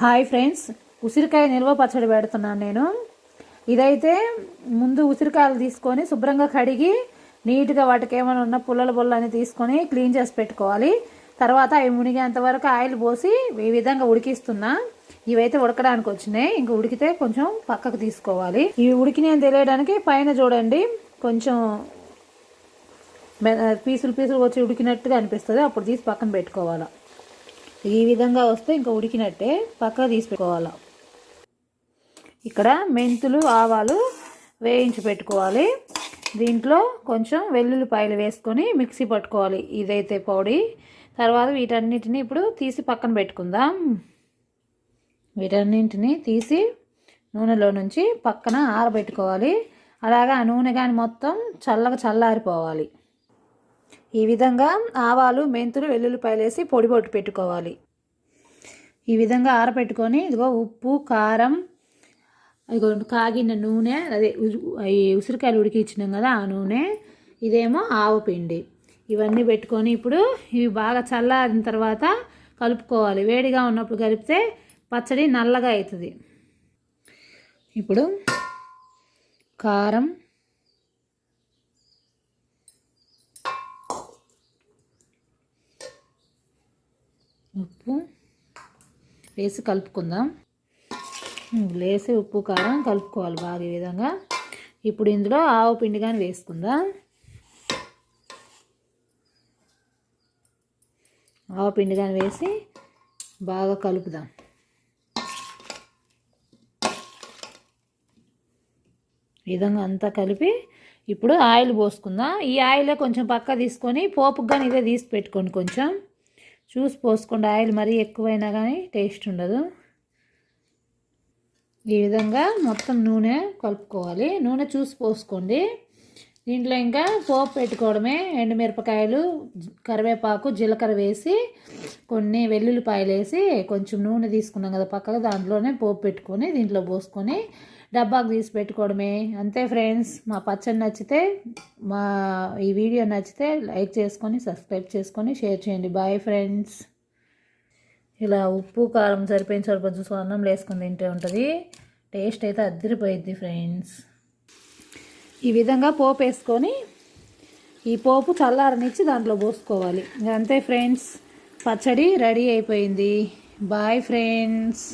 Hi friends ఉసిరికాయ నిల్వ పచ్చడి పెడుతున్నాను నేను. ఇదైతే ముందు ఉసిరికాయలు తీసుకొని శుభ్రంగా కడిగి నీట్గా వాటికి ఏమైనా ఉన్న పుల్లల బొల్లని తీసుకొని క్లీన్ చేసి పెట్టుకోవాలి. తర్వాత అవి మునిగేంత వరకు ఆయిల్ పోసి ఈ విధంగా ఉడికిస్తున్నా. ఇవైతే ఉడకడానికి వచ్చినాయి. ఇంక ఉడికితే కొంచెం పక్కకు తీసుకోవాలి. ఇవి ఉడికినాయని తెలియడానికి పైన చూడండి కొంచెం పీసులు పీసులు వచ్చి ఉడికినట్టుగా అనిపిస్తుంది. అప్పుడు తీసి పక్కన పెట్టుకోవాలి. ఈ విధంగా వస్తే ఇంకా ఉడికినట్టే పక్క తీసి పెట్టుకోవాలి ఇక్కడ మెంతులు ఆవాలు వేయించి పెట్టుకోవాలి. దీంట్లో కొంచెం వెల్లుల్లిపాయలు వేసుకొని మిక్సీ పట్టుకోవాలి ఇదైతే పొడి. తర్వాత వీటన్నిటిని ఇప్పుడు తీసి పక్కన పెట్టుకుందాం. వీటన్నింటిని తీసి నూనెలో నుంచి పక్కన ఆరబెట్టుకోవాలి. అలాగా ఆ నూనె కానీ మొత్తం చల్లగా చల్లారిపోవాలి. ఈ విధంగా ఆవాలు మెంతులు వెల్లుల్లిపాయలు వేసి పొడి పొట్టు పెట్టుకోవాలి. ఈ విధంగా ఆరబెట్టుకొని ఇదిగో ఉప్పు కారం ఇదిగో కాగిన నూనె అదే ఈ ఉసిరికాయలు ఉడికించినాం కదా ఆ నూనె ఇదేమో ఆవు పిండి. ఇవన్నీ పెట్టుకొని ఇప్పుడు ఇవి బాగా చల్లారిన తర్వాత కలుపుకోవాలి. వేడిగా ఉన్నప్పుడు కలిపితే పచ్చడి నల్లగా అవుతుంది ఇప్పుడు కారం ఉప్పు వేసి కలుపుకుందాం. లేసి ఉప్పు కారం కలుపుకోవాలి బాగా ఈ విధంగా. ఇప్పుడు ఇందులో ఆవు పిండి కానీ వేసుకుందాం. ఆవు పిండి కానీ వేసి బాగా కలుపుదాం. విధంగా అంతా కలిపి ఇప్పుడు ఆయిల్ పోసుకుందాం. ఈ ఆయిలే కొంచెం పక్క తీసుకొని పోపుకు కానీ ఇదే తీసి పెట్టుకోండి కొంచెం. చూసి పోసుకోండి ఆయిల్ మరీ ఎక్కువైనా కానీ టేస్ట్ ఉండదు. ఈ విధంగా మొత్తం నూనె కలుపుకోవాలి. నూనె చూసి పోసుకోండి. దీంట్లో ఇంకా పోపు పెట్టుకోవడమే ఎండుమిరపకాయలు కరివేపాకు జీలకర్ర వేసి కొన్ని వెల్లుల్లిపాయలు వేసి కొంచెం నూనె తీసుకున్నాం కదా పక్కగా దాంట్లోనే పోపు పెట్టుకొని దీంట్లో పోసుకొని డబ్బాకు తీసి పెట్టుకోవడమే. అంతే ఫ్రెండ్స్ మా పచ్చడి నచ్చితే మా ఈ వీడియో నచ్చితే లైక్ చేసుకొని సబ్స్క్రైబ్ చేసుకొని షేర్ చేయండి. Bye friends. ఇలా ఉప్పు కారం సరిపోయిన సరిపోయి చూసి అన్నం వేసుకొని తింటే ఉంటుంది. టేస్ట్ అయితే అద్దరిపోయిద్ది ఫ్రెండ్స్. ఈ విధంగా పోపు వేసుకొని ఈ పోపు చల్లారనిచ్చి దాంట్లో పోసుకోవాలి. అంతే ఫ్రెండ్స్ పచ్చడి రెడీ అయిపోయింది. Bye friends